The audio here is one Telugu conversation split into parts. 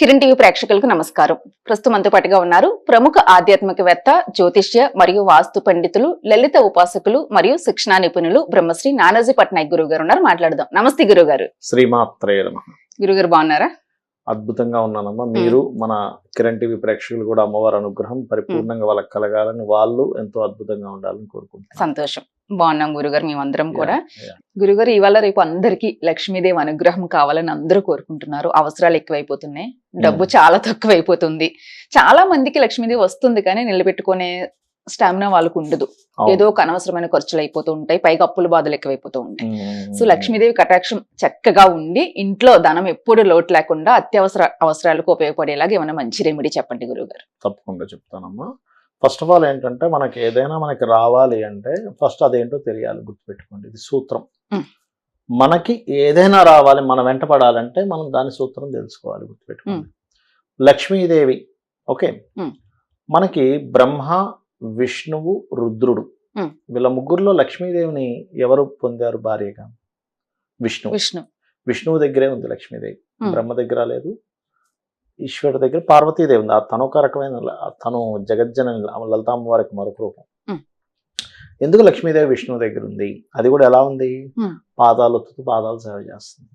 కిరణ్ టీవీ ప్రేక్షకులకు నమస్కారం. ప్రస్తుతం మనతో పాటుగా ఉన్నారు ప్రముఖ ఆధ్యాత్మికవేత్త జ్యోతిష్య మరియు వాస్తు పండితులు లలిత ఉపాసకులు మరియు శిక్షణా నిపుణులు బ్రహ్మశ్రీ నానాజీ పట్నాయక్ గురువు గారు ఉన్నారు. మాట్లాడదాం. నమస్తే గురువు గారు శ్రీమాత్రే గురుగారు బాగున్నారా? అద్భుతంగా ఉన్నానమ్మా. మీరు మన కిరణ్ టీవీ ప్రేక్షకులు కూడా అమ్మవారి అనుగ్రహం పరిపూర్ణంగా వాళ్ళకి కలగాలని వాళ్ళు ఎంతో అద్భుతంగా ఉండాలని కోరుకుంటున్నాను. సంతోషం. బాగున్నాం గురుగారు మేమందరం కూడా. గురుగారు ఇవాళ రేపు అందరికీ లక్ష్మీదేవి అనుగ్రహం కావాలని అందరూ కోరుకుంటున్నారు. అవసరాలు ఎక్కువైపోతున్నాయి. డబ్బు చాలా తక్కువైపోతుంది. చాలా మందికి లక్ష్మీదేవి వస్తుంది కానీ నిలబెట్టుకునే స్టామినా వాళ్ళకు ఉండదు. ఏదో ఒక అనవసరమైన ఖర్చులు అయిపోతూ ఉంటాయి. పైగా అప్పుల బాధలు ఎక్కువైపోతూ ఉంటాయి. సో లక్ష్మీదేవి కటాక్షం చక్కగా ఉండి ఇంట్లో ధనం ఎప్పుడు లోటు లేకుండా అత్యవసర అవసరాలకు ఉపయోగపడేలాగా ఏమైనా మంచి రెమెడీ చెప్పండి గురువు గారు తప్పకుండా చెప్తానమ్మా. ఫస్ట్ ఆఫ్ ఆల్ ఏంటంటే మనకి ఏదైనా మనకి రావాలి అంటే ఫస్ట్ అదేంటో తెలియాలి గుర్తుపెట్టుకోండి. ఇది సూత్రం. మనకి ఏదైనా రావాలి మనం వెంట పడాలంటే మనం దాని సూత్రం తెలుసుకోవాలి గుర్తుపెట్టుకోండి. లక్ష్మీదేవి ఓకే. మనకి బ్రహ్మ విష్ణువు రుద్రుడు. వీళ్ళ ముగ్గురులో లక్ష్మీదేవిని ఎవరు పొందారు భార్యగా? విష్ణువు. విష్ణు. విష్ణువు దగ్గరే ఉంది లక్ష్మీదేవి. బ్రహ్మ దగ్గర లేదు. ఈశ్వరుడు దగ్గర పార్వతీదేవి ఉంది. ఆ తను ఒక రకమైన తను జగజ్జనని లలితామ్మవారికి మరొక రూపం. ఎందుకు లక్ష్మీదేవి విష్ణువు దగ్గర ఉంది? అది కూడా ఎలా ఉంది. పాదాలు ఒత్తుతూ పాదాలు సేవ చేస్తుంది.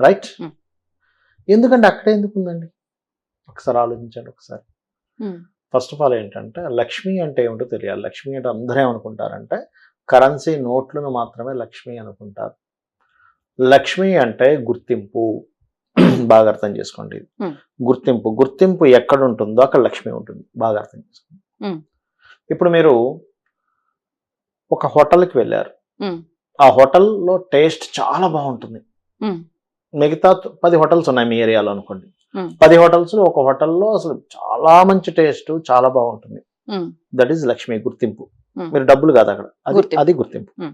రైట్. ఎందుకంటే అక్కడే ఎందుకు ఉందండి? ఒకసారి ఆలోచించండి ఒకసారి. ఫస్ట్ ఆఫ్ ఆల్ ఏంటంటే లక్ష్మి అంటే ఏమిటో తెలియాలి. లక్ష్మి అంటే అందరూ ఏమనుకుంటారంటే కరెన్సీ నోట్లను మాత్రమే లక్ష్మి అనుకుంటారు. లక్ష్మి అంటే గుర్తింపు. బాగా అర్థం చేసుకోండి. గుర్తింపు. గుర్తింపు ఎక్కడ ఉంటుందో అక్కడ లక్ష్మి ఉంటుంది. బాగా అర్థం చేసుకోండి. ఇప్పుడు మీరు ఒక హోటల్కి వెళ్ళారు. ఆ హోటల్లో టేస్ట్ చాలా బాగుంటుంది. మిగతా పది హోటల్స్ ఉన్నాయి మీ ఏరియాలో అనుకోండి. పది హోటల్స్ ఒక హోటల్లో అసలు చాలా మంచి టేస్ట్ చాలా బాగుంటుంది. దట్ ఈస్ లక్ష్మి గుర్తింపు. Hmm. మీరు డబ్బులు కాదు అక్కడ. అది గుర్తింపు. అది గుర్తింపు. Hmm.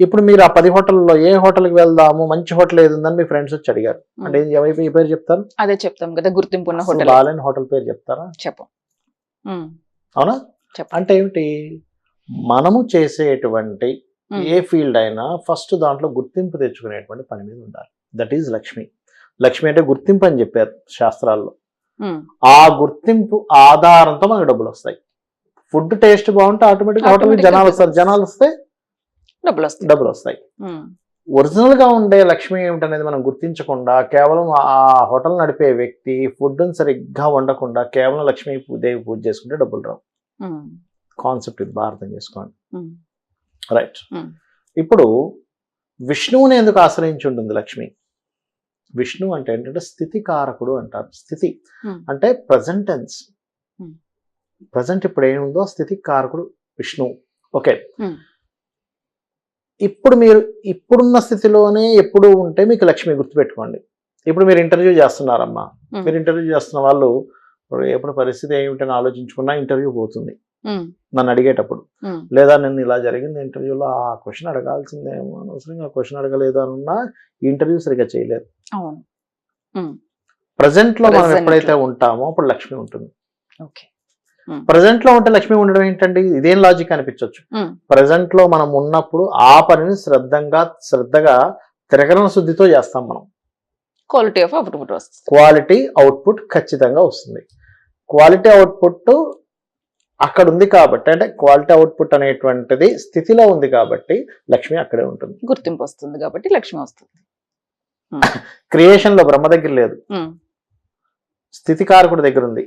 ఇప్పుడు మీరు ఆ పది హోటల్లో ఏ హోటల్కి వెళ్దాము మంచి హోటల్ ఏది ఉందని మీ ఫ్రెండ్స్ వచ్చి అడిగారు. Hmm. అంటే ఏం- ఎవరి ఏ పేరు చెప్తారు? అదే చెప్తాం కదా గుర్తింపు ఉన్న హోటల్. బాలేని హోటల్ పేరు చెప్తారా? చెప్పం. అవునా. అంటే ఏమిటి? మనము చేసేటువంటి ఏ ఫీల్డ్ అయినా ఫస్ట్ దాంట్లో గుర్తింపు తెచ్చుకునేటువంటి పని మీద ఉండాలి. That is Lakshmi. లక్ష్మి అంటే గుర్తింపు అని చెప్పారు శాస్త్రాల్లో. ఆ గుర్తింపు ఆధారంతో మనకు డబ్బులు వస్తాయి. ఫుడ్ టేస్ట్ బాగుంటే ఆటోమేటిక్గా జనాలు వస్తారు. జనాలు వస్తే డబ్బులు వస్తాయి. డబ్బులు వస్తాయి. ఒరిజినల్గా ఉండే లక్ష్మి ఏమిటనేది మనం గుర్తించకుండా కేవలం ఆ హోటల్ నడిపే వ్యక్తి ఫుడ్ సరిగ్గా వండకుండా కేవలం లక్ష్మీ దేవి పూజ చేసుకుంటే డబ్బులు రావు. కాన్సెప్ట్ ఇది బాగా అర్థం చేసుకోండి రైట్. ఇప్పుడు విష్ణువుని ఎందుకు ఆశ్రయించి ఉంటుంది లక్ష్మి? విష్ణు అంటే ఏంటంటే స్థితి కారకుడు అంటారు స్థితి Hmm. అంటే ప్రజెంట్ టెన్స్ Hmm. ప్రజెంట్ ఇప్పుడు ఏముందో స్థితి కారకుడు విష్ణు ఓకే Hmm. ఇప్పుడు మీరు ఇప్పుడున్న స్థితిలోనే ఎప్పుడు ఉంటే మీకు లక్ష్మి గుర్తుపెట్టుకోండి ఇప్పుడు మీరు ఇంటర్వ్యూ చేస్తున్నారమ్మా. మీరు ఇంటర్వ్యూ చేస్తున్న వాళ్ళు ఎప్పుడు పరిస్థితి ఏమిటని ఆలోచించుకున్నా ఇంటర్వ్యూ పోతుంది నన్ను అడిగేటప్పుడు. లేదా నేను ఇలా జరిగింది ఇంటర్వ్యూలో ఆ క్వశ్చన్ అడగాల్సిందేమో అనవసరంగా క్వశ్చన్ అడగలేదు అనున్నా ఇంటర్వ్యూ సరిగ్గా చేయలేదు. ప్రజెంట్లో మనం ఎప్పుడైతే. ఉంటామో అప్పుడు లక్ష్మి ఉంటుంది. ప్రజెంట్లో ఉంటే లక్ష్మి ఉండడం ఏంటండి? ఇదేం లాజిక్ అనిపించవచ్చు ప్రజెంట్లో మనం ఉన్నప్పుడు ఆ పనిని శ్రద్ధంగా శ్రద్ధగా తిరగన శుద్ధితో చేస్తాం మనం. క్వాలిటీ ఆఫ్ అవుట్పుట్ వస్తుంది. క్వాలిటీ అవుట్పుట్ ఖచ్చితంగా వస్తుంది. క్వాలిటీ అవుట్పుట్ అక్కడ ఉంది కాబట్టి అంటే క్వాలిటీ అవుట్పుట్ అనేటువంటిది స్థితిలో ఉంది కాబట్టి లక్ష్మి అక్కడే ఉంటుంది. గుర్తింపు వస్తుంది కాబట్టి లక్ష్మి వస్తుంది. క్రియేషన్లో బ్రహ్మ దగ్గర లేదు. ఉమ్, స్థితికారకుడి దగ్గర ఉంది.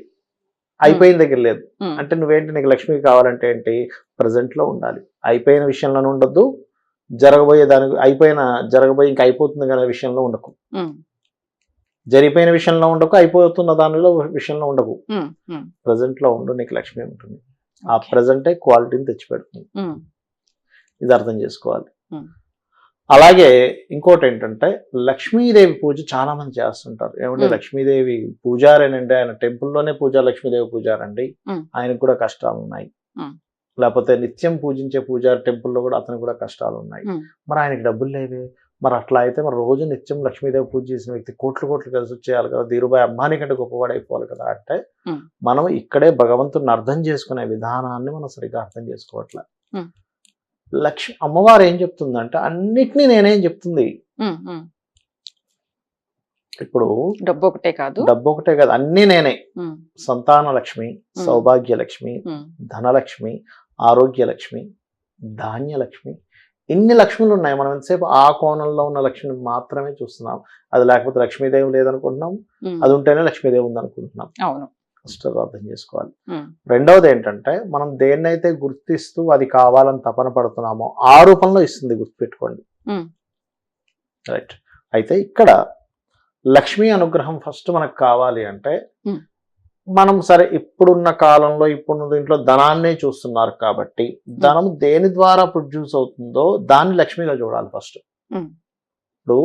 అయిపోయిన దగ్గర లేదు. అంటే నువ్వేంటి నీకు లక్ష్మి కావాలంటే ఏంటి? ప్రజెంట్లో ఉండాలి. అయిపోయిన విషయంలోనే ఉండొద్దు. జరగబోయే దాని అయిపోయిన జరగబోయే ఇంకా అయిపోతుంది కదా విషయంలో ఉండకు. జరిగిపోయిన విషయంలో ఉండకు అయిపోతున్న దానిలో విషయంలో ఉండకు ప్రజెంట్లో ఉండు నీకు లక్ష్మి ఉంటుంది ఆ. ప్రజెంటే క్వాలిటీని తెచ్చిపెడుతుంది ఇది అర్థం చేసుకోవాలి. అలాగే ఇంకోటి ఏంటంటే లక్ష్మీదేవి పూజ చాలా మంది చేస్తుంటారు ఏమంటే. లక్ష్మీదేవి పూజారేనండి ఆయన టెంపుల్లోనే పూజ లక్ష్మీదేవి పూజారండి. ఆయనకు కూడా కష్టాలు ఉన్నాయి. లేకపోతే నిత్యం పూజించే పూజారి టెంపుల్లో కూడా అతనికి కూడా కష్టాలు ఉన్నాయి. మరి ఆయనకి డబ్బులు లేవే మరి అట్లా అయితే మరి రోజు నిత్యం లక్ష్మీదేవి పూజ చేసిన వ్యక్తి కోట్లు కోట్లు కలిసి వచ్చేయాలి కదా. ధీరుబాయ్ అమ్మాని కంటే గొప్పవాడు అయిపోవాలి కదా. అంటే. మనం ఇక్కడే భగవంతుని అర్థం చేసుకునే విధానాన్ని మనం సరిగ్గా అర్థం చేసుకోవట్లే. లక్ష్మి అమ్మవారు ఏం చెప్తుందంటే అన్నిటినీ నేనేం చెప్తుంది. ఇప్పుడు డబ్బు ఒకటే కాదు. డబ్బు ఒకటే కాదు. అన్నీ నేనే. సంతాన లక్ష్మి సౌభాగ్య లక్ష్మి ధనలక్ష్మి ఆరోగ్య లక్ష్మి ధాన్య లక్ష్మి ఇన్ని లక్ష్ములు ఉన్నాయి. మనం ఎంతసేపు ఆ కోణంలో ఉన్న లక్ష్మిని మాత్రమే చూస్తున్నాం. అది లేకపోతే లక్ష్మీదేవి లేదనుకుంటున్నాం. అది ఉంటేనే లక్ష్మీదేవి ఉందనుకుంటున్నాం. అవును. ఫస్ట్ అర్థం చేసుకోవాలి. రెండవది ఏంటంటే మనం దేన్నైతే గుర్తిస్తూ అది కావాలని తపన పడుతున్నామో ఆ రూపంలో ఇస్తుంది గుర్తుపెట్టుకోండి. రైట్ అయితే ఇక్కడ లక్ష్మీ అనుగ్రహం ఫస్ట్ మనకు కావాలి అంటే. మనం సరే ఇప్పుడున్న కాలంలో ఇప్పుడున్న దీంట్లో ధనాన్నే చూస్తున్నారు కాబట్టి ధనం దేని ద్వారా ప్రొడ్యూస్ అవుతుందో దాన్ని లక్ష్మిగా చూడాలి ఫస్ట్. ఇప్పుడు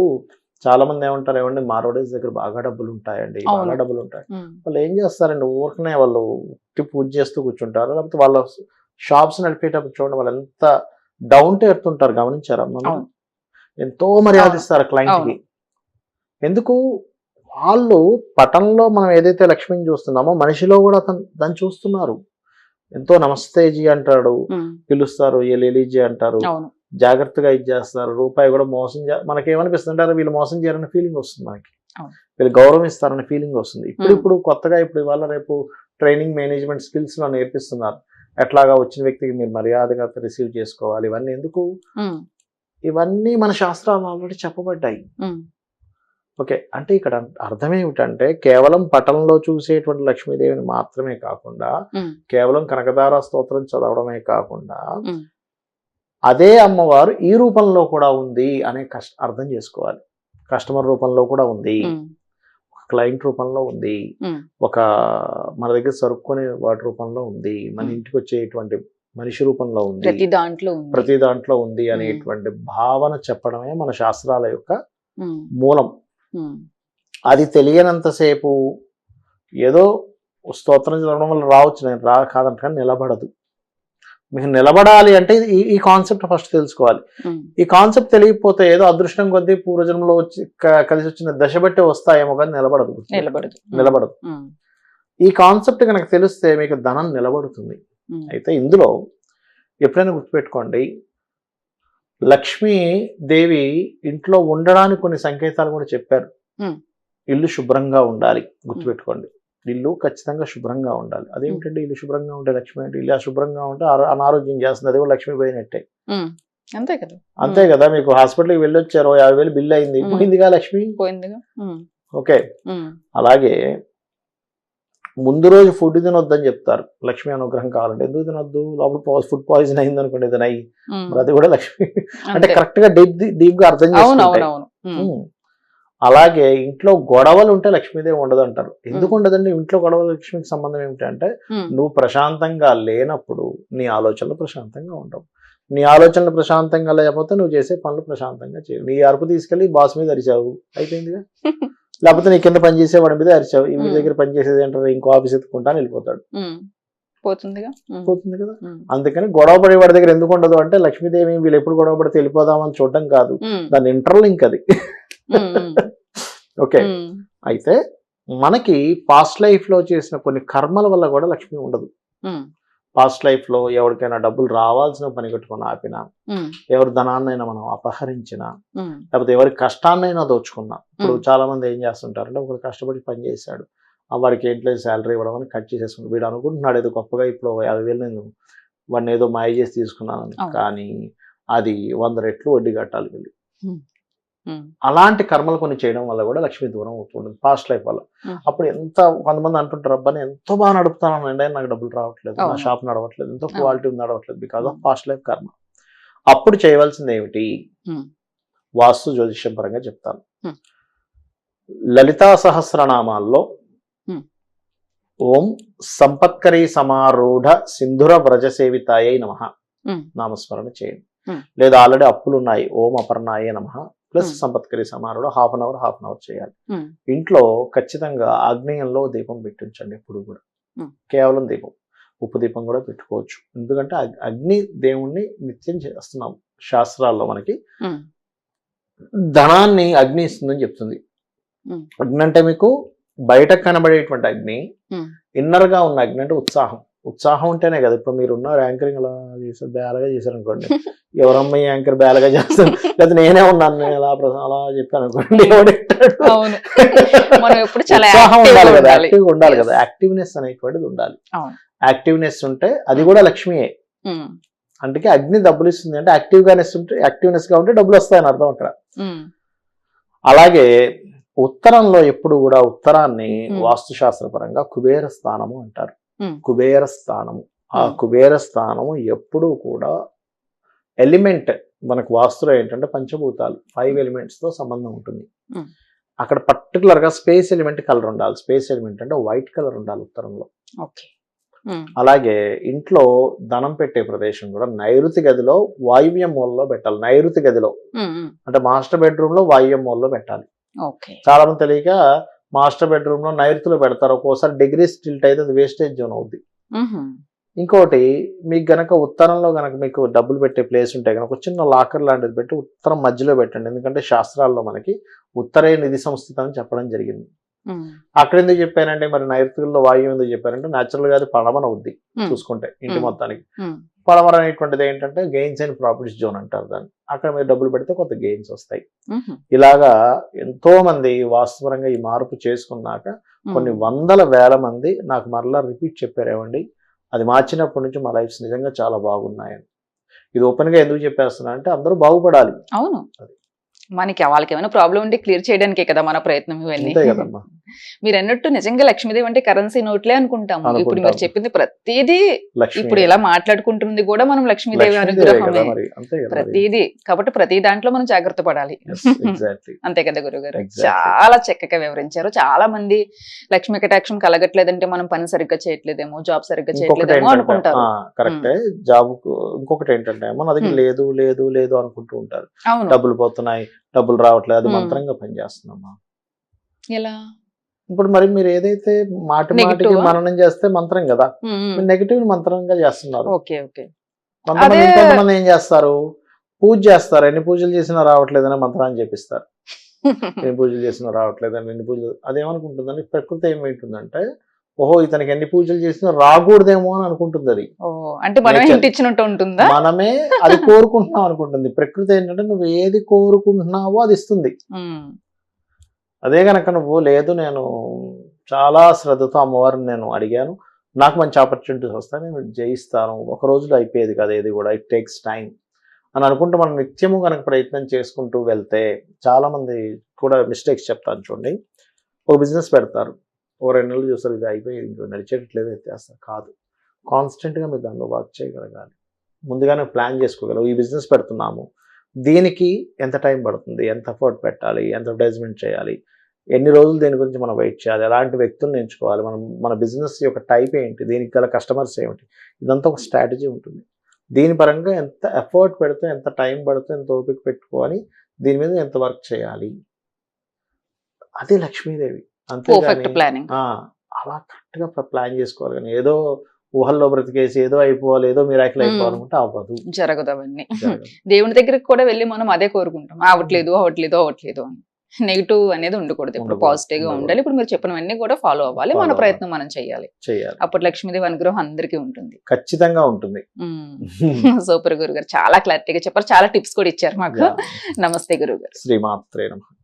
చాలా మంది ఏమంటారు ఏమండి మారోడేస్ దగ్గర బాగా డబ్బులు ఉంటాయండి బాగా. డబ్బులు ఉంటాయి వాళ్ళు ఏం చేస్తారండి ఊరికనే వాళ్ళు ఉట్టి పూజ చేస్తూ కూర్చుంటారు లేకపోతే వాళ్ళ షాప్స్ నడిపేటప్పుడు చూడండి వాళ్ళు ఎంత డౌన్ టు ఎర్త్ ఉంటారు గమనించారా మనం. ఎంతో మర్యాద ఇస్తారు క్లయింట్కి అవును. ఎందుకు వాళ్ళు పటంలో మనం ఏదైతే లక్ష్మిని చూస్తున్నామో మనిషిలో కూడా దాన్ని చూస్తున్నారు. ఎంతో నమస్తే జీ అంటాడు పిలుస్తారు ఏ లేలీజీ అంటారు జాగ్రత్తగా ఇచ్చేస్తారు రూపాయి కూడా మోసం చే మనకి ఏమనిపిస్తుంటారు వీళ్ళు మోసం చేయాలనే ఫీలింగ్ వస్తుంది మనకి. వీళ్ళు గౌరవం ఇస్తారనే ఫీలింగ్ వస్తుంది. ఇప్పుడు. ఇప్పుడు కొత్తగా ఇప్పుడు ఇవాళ రేపు ట్రైనింగ్ మేనేజ్మెంట్ స్కిల్స్లో నేర్పిస్తున్నారు. ఎట్లాగా వచ్చిన వ్యక్తికి మీరు మర్యాదగా రిసీవ్ చేసుకోవాలి ఇవన్నీ ఎందుకు? ఇవన్నీ మన శాస్త్రాలు ఆల్రెడీ చెప్పబడ్డాయి. ఓకే. అంటే ఇక్కడ అర్థం ఏమిటంటే కేవలం పటంలో చూసేటువంటి లక్ష్మీదేవిని మాత్రమే కాకుండా కేవలం కనకదార స్తోత్రం చదవడమే కాకుండా. అదే అమ్మవారు ఈ రూపంలో కూడా ఉంది అనే కష్ట అర్థం చేసుకోవాలి. కస్టమర్ రూపంలో కూడా ఉంది. ఉమ్, క్లయింట్ రూపంలో ఉంది. ఒక మన దగ్గర సరుక్కునే వాటి రూపంలో ఉంది. మన. ఇంటికి వచ్చేటువంటి మనిషి రూపంలో ఉంది. ప్రతి దాంట్లో ప్రతి దాంట్లో ఉంది అనేటువంటి భావన చెప్పడమే మన శాస్త్రాల యొక్క మూలం. అది తెలియనంతసేపు ఏదో స్తోత్రం చదవడం వల్ల రావచ్చు. నేను రా కాదంట కానీ నిలబడదు. మీకు నిలబడాలి అంటే ఈ ఈ కాన్సెప్ట్ ఫస్ట్ తెలుసుకోవాలి. ఈ కాన్సెప్ట్ తెలియకపోతే ఏదో అదృష్టం కొద్దీ పూర్వజన్మలో వచ్చి కలిసి వచ్చిన దశ బట్టి వస్తాయేమో కానీ నిలబడదు. నిలబడదు. నిలబడదు. ఈ కాన్సెప్ట్ కనుక తెలిస్తే మీకు ధనం నిలబడుతుంది. అయితే ఇందులో ఎప్పుడైనా గుర్తుపెట్టుకోండి. లక్ష్మీ దేవి ఇంట్లో ఉండడానికి కొన్ని సంకేతాలు కూడా చెప్పారు. ఇల్లు శుభ్రంగా ఉండాలి. గుర్తుపెట్టుకోండి. ఇల్లు ఖచ్చితంగా శుభ్రంగా ఉండాలి. అదేమిటంటే ఇల్లు శుభ్రంగా ఉంటే లక్ష్మి అంటే ఇల్లు అశుభ్రంగా ఉంటే అనారోగ్యం చేస్తుంది. అది కూడా లక్ష్మి పోయినట్టే. అంతే కదా. అంతే కదా. మీకు హాస్పిటల్కి వెళ్ళొచ్చారు. ఓ యాభై వేలు బిల్ అయింది. పోయిందిగా లక్ష్మి? పోయిందిగా? ఓకే. అలాగే ముందు రోజు ఫుడ్ తినొద్దని చెప్తారు. లక్ష్మి అనుగ్రహం కావాలంటే ఎందుకు తినొద్దు? లోపల ఫుడ్ పాయిజన్ అయింది అనుకోండి ఏదైనా ఉమ్, మరి అది కూడా లక్ష్మి. అంటే. కరెక్ట్గా డీప్ డీప్గా అర్థం చేసుకుంటాయి. అలాగే ఇంట్లో గొడవలు ఉంటే లక్ష్మీదేవి ఉండదు అంటారు ఎందుకు ఉండదండి? ఇంట్లో గొడవలు లక్ష్మికి సంబంధం ఏమిటంటే నువ్వు ప్రశాంతంగా లేనప్పుడు నీ ఆలోచనలు ప్రశాంతంగా ఉండవు. నీ ఆలోచనలు ప్రశాంతంగా లేకపోతే నువ్వు చేసే పనులు ప్రశాంతంగా చేయవు. నీ అరుపు తీసుకెళ్ళి బాస్ మీద అరిచావు. అయిపోయిందిగా. లేకపోతే నీ కింద పని చేసే వాడి మీద అరిచావు ఈ. దగ్గర పని చేసేది ఏంటంటే ఇంకో ఆఫీస్ ఎత్తుకుంటాను వెళ్ళిపోతాడు. పోతుందిగా? పోతుంది కదా? అందుకని గొడవ పడే వాడి దగ్గర ఎందుకు ఉండదు అంటే లక్ష్మీదేవి వీళ్ళు ఎప్పుడు గొడవ పడితే వెళ్ళిపోదామని చూడడం కాదు. దాని ఇంటర్లింక్ అది. ఓకే. అయితే మనకి పాస్ట్ లైఫ్లో చేసిన కొన్ని కర్మల వల్ల కూడా లక్ష్మి ఉండదు. పాస్ట్ లైఫ్లో ఎవరికైనా డబ్బులు రావాల్సిన పని కట్టుకుని ఆపినా ఎవరి ధనాన్నైనా మనం అపహరించినా లేకపోతే ఎవరి కష్టాన్నైనా దోచుకున్నా. ఇప్పుడు. చాలా మంది ఏం చేస్తుంటారంటే ఒకరు కష్టపడి పని చేశాడు. ఆ వాడికి ఏంట్లో శాలరీ ఇవ్వడం అని కట్ చేసేసుకుంటాడు వీడు అనుకుంటున్నాడు ఏదో గొప్పగా ఇప్పుడు యాభై వేలు నేను వాడిని ఏదో మాయ చేసి తీసుకున్నాను. కానీ అది వంద రెట్లు వడ్డీ కట్టాలి వీళ్ళు. అలాంటి కర్మలు కొన్ని చేయడం వల్ల కూడా లక్ష్మి దూరం అవుతుంది పాస్ట్ లైఫ్ వల్ల. అప్పుడు ఎంత కొంతమంది అంటుంటారు అబ్బా నేను ఎంతో బాగా నడుపుతాను అండి నాకు డబ్బులు రావట్లేదు నా. షాప్ నడవట్లేదు ఎంతో. Quality నడవట్లేదు because of. Past life karma అప్పుడు చేయవలసింది ఏమిటి. వాస్తు జ్యోతిష్యం పరంగా చెప్తాను. లలితా సహస్రనామాల్లో. ఓం సంపత్కరీ సమారూఢ సింధుర వ్రజ సేవితాయై నమ. నామస్మరణ చేయండి. లేదా ఆల్రెడీ అప్పులు ఉన్నాయి ఓం అపర్ణాయే నమ ప్లస్. సంపత్కరీ సమారూఢ half an hour half an hour చేయాలి. ఇంట్లో ఖచ్చితంగా ఆగ్నేయంలో దీపం పెట్టించండి ఎప్పుడు కూడా. కేవలం దీపం. ఉప్పు దీపం కూడా పెట్టుకోవచ్చు. ఎందుకంటే అగ్- అగ్ని దేవుణ్ణి నిత్యం చేస్తున్నాం శాస్త్రాల్లో మనకి. ధనాన్ని అగ్ని ఇస్తుందని చెప్తుంది. అగ్ని అంటే మీకు బయట కనబడేటువంటి అగ్ని. ఇన్నర్గా ఉన్న అగ్ని అంటే ఉత్సాహం. ఉత్సాహం ఉంటేనే కదా. ఇప్పుడు మీరు ఉన్నారు యాంకరింగ్ అలా చేశారు బేలగా చేశారు అనుకోండి ఎవరమ్మ ఈ యాంకర్ బేలగా చేస్తారు? లేదా నేనే ఉన్నాను నేను అలా ప్రస- అలా చెప్పాను అనుకోండి ఉత్సాహం ఉండాలి కదా. యాక్టివ్ ఉండాలి. కదా. యాక్టివ్నెస్ అనేటువంటిది ఉండాలి. యాక్టివ్నెస్ ఉంటే అది కూడా లక్ష్మియే. అందుకే అగ్ని డబ్బులు ఇస్తుంది అంటే యాక్టివ్ గానెస్ ఉంటే యాక్టివ్నెస్గా ఉంటే డబ్బులు వస్తాయని అర్థం అక్కడ. అలాగే ఉత్తరంలో ఎప్పుడు కూడా ఉత్తరాన్ని Hmm. వాస్తుశాస్త్ర పరంగా కుబేర స్థానము అంటారు. కుబేర స్థానము ఆ. కుబేర స్థానము ఎప్పుడూ కూడా ఎలిమెంట్ మనకు వాస్తులో ఏంటంటే పంచభూతాలు ఫైవ్ ఎలిమెంట్స్తో సంబంధం ఉంటుంది. అక్కడ పర్టికులర్గా స్పేస్ ఎలిమెంట్ కలర్ ఉండాలి. స్పేస్ ఎలిమెంట్ అంటే వైట్ కలర్ ఉండాలి ఉత్తరంలో. అలాగే ఇంట్లో ధనం పెట్టే ప్రదేశం కూడా నైరుతి గదిలో వాయువ్య మూలలో పెట్టాలి. నైరుతి గదిలో. అంటే మాస్టర్ బెడ్రూమ్లో వాయువ్య మూలలో పెట్టాలి. చాలా మంది తెలియక మాస్టర్ బెడ్రూమ్లో నైరుతిలో పెడతారు. ఒక్కోసారి డిగ్రీ స్టిల్ట్ అయితే అది వేస్టేజ్ జోన్ అవుద్ది. ఇంకోటి మీకు గనక ఉత్తరంలో గనక మీకు డబ్బులు పెట్టే ప్లేస్ ఉంటే కనుక ఒక చిన్న లాకర్ లాంటిది పెట్టి ఉత్తరం మధ్యలో పెట్టండి. ఎందుకంటే శాస్త్రాల్లో మనకి ఉత్తరే నిధి సంస్థిత అని చెప్పడం జరిగింది. అక్కడ ఎందుకు చెప్పారంటే మరి నైరుతుల్లో వాయువు ఎందుకు చెప్పారంటే న్యాచురల్గా అది పడమన అవుద్ది చూసుకుంటే ఇంటి. మొత్తానికి. పడమర అనేటువంటిది ఏంటంటే గెయిన్స్ అండ్ ప్రాఫిట్స్ జోన్ అంటారు దాన్ని. అక్కడ మీరు డబ్బులు పెడితే కొంత గెయిన్స్ వస్తాయి. ఇలాగా ఎంతో మంది వాస్తవరంగా ఈ మార్పు చేసుకున్నాక కొన్ని వందల వేల మంది నాకు మరలా రిపీట్ చెప్పారేమండి? అది మార్చినప్పటి నుంచి మా లైఫ్స్ నిజంగా చాలా బాగున్నాయని. ఇది ఓపెన్గా ఎందుకు చెప్పేస్తున్నా అంటే అందరూ బాగుపడాలి. అవును. మనకి వాళ్ళకి ఏమైనా ప్రాబ్లం ఉంటే క్లియర్ చేయడానికే కదా మన ప్రయత్నం ఇవన్నీ. అంతే కదమ్మా. మీరు అన్నట్టు నిజంగా లక్ష్మీదేవి అంటే కరెన్సీ నోట్లే అనుకుంటాము. ఇప్పుడు మీరు. చెప్పింది ప్రతిదీ ఇప్పుడు ఇలా మాట్లాడుకుంటుంది కూడా మనం లక్ష్మీదేవి అనుగ్రహమే. ప్రతిదీ కాబట్టి ప్రతి దాంట్లో మనం జాగ్రత్త పడాలి. అంతే కదా గురుగారు. చాలా చక్కగా వివరించారు. చాలా మంది లక్ష్మీ కటాక్షం కలగట్లేదంటే మనం పని సరిగ్గా చేయట్లేదేమో జాబ్ సరిగ్గా చేయట్లేదేమో అనుకుంటారు. కరెక్టే. జాబ్ ఇంకొకటి ఏంటంటే మన దగ్గర Hmm. లేదు లేదు లేదు అనుకుంటూ ఉంటారు. డబ్బులు పోతున్నాయి డబ్బులు రావట్లేదు అది. మంత్రంగా పనిచేస్తుందమ్మా. ఎలా? ఇప్పుడు మరి మీరు ఏదైతే మాట మాటికి? మననం చేస్తే మంత్రం కదా? నెగిటివ్ మంత్రంగా చేస్తున్నారు. కొంతమంది ఏం చేస్తారు? పూజ చేస్తారు. ఎన్ని పూజలు చేసినా రావట్లేదని మంత్రాన్ని చెప్పిస్తారు. ఎన్ని పూజలు చేసినా రావట్లేదని ఎన్ని పూజలు అదేమనుకుంటుందని ప్రకృతి ఏమైంటుందంటే ఓహో ఇతనికి ఎన్ని పూజలు చేసినా రాకూడదేమో అని అనుకుంటుంది అది. అంటే మనమే ఉంటుందా? అది కోరుకుంటున్నాం అనుకుంటుంది. ప్రకృతి ఏంటంటే నువ్వు ఏది కోరుకుంటున్నావో అది ఇస్తుంది. అదే కనుక నువ్వు లేదు నేను చాలా శ్రద్ధతో అమ్మవారిని నేను అడిగాను. నాకు మంచి ఆపర్చునిటీస్ వస్తాయి నేను జయిస్తాను. ఒక రోజులో అయిపోయేది కదా ఇది కూడా. ఇట్ టేక్స్ టైం అని అనుకుంటూ మనం నిత్యము కనుక ప్రయత్నం చేసుకుంటూ వెళ్తే చాలామంది కూడా మిస్టేక్స్ చెప్తాను చూడండి. ఒక బిజినెస్ పెడతారు. ఓ రెండు నెలలు చూస్తారు ఇది అయిపోయి ఇంకో నడిచేటట్లేదు ఎత్తేస్తారు కాదు. కాన్స్టెంట్గా మీరు దానిలో వర్క్ చేయగలగాలి. ముందుగానే ప్లాన్ చేసుకోగలవు. ఈ బిజినెస్ పెడుతున్నాము. దీనికి ఎంత టైం పడుతుంది? ఎంత ఎఫర్ట్ పెట్టాలి? ఎంత అడ్వర్టైజ్మెంట్ చేయాలి? ఎన్ని రోజులు దీని గురించి మనం వెయిట్ చేయాలి? ఎలాంటి వ్యక్తులను ఎంచుకోవాలి. మనం మన బిజినెస్ యొక్క టైప్ ఏంటి? దీనికి గల కస్టమర్స్ ఏమిటి? ఇదంతా ఒక స్ట్రాటజీ ఉంటుంది. దీని పరంగా ఎంత ఎఫర్ట్ పెడితే ఎంత టైం పడితే ఎంత ఓపిక పెట్టుకోవాలి దీని మీద ఎంత వర్క్ చేయాలి? అది లక్ష్మీదేవి. అంతే ప్లానింగ్ అలా కరెక్ట్గా ప్లాన్ చేసుకోవాలి కానీ ఏదో ఊహల్లో బ్రతికేసి ఏదో అయిపోవాలి ఏదో మిరాకిల్. అయిపోవాలనుకుంటే అవ్వదు. జరగదు అవన్నీ. దేవుని దగ్గరికి కూడా వెళ్ళి మనం అదే కోరుకుంటాం. అవట్లేదు అవట్లేదు అవట్లేదు అని. నెగిటివ్ అనేది ఉండకూడదు. ఇప్పుడు పాజిటివ్గా. ఉండాలి. ఇప్పుడు మీరు చెప్పినవన్నీ కూడా ఫాలో అవ్వాలి. మన ప్రయత్నం మనం చేయాలి. చేయాలి. అప్పుడు లక్ష్మీదేవి అనుగ్రహం అందరికీ ఉంటుంది. ఖచ్చితంగా ఉంటుంది. సూపర్ గురుగారు. చాలా క్లారిటీగా చెప్పారు. చాలా టిప్స్ కూడా ఇచ్చారు మాకు. నమస్తే గురుగారు. శ్రీమాత్రే నమః.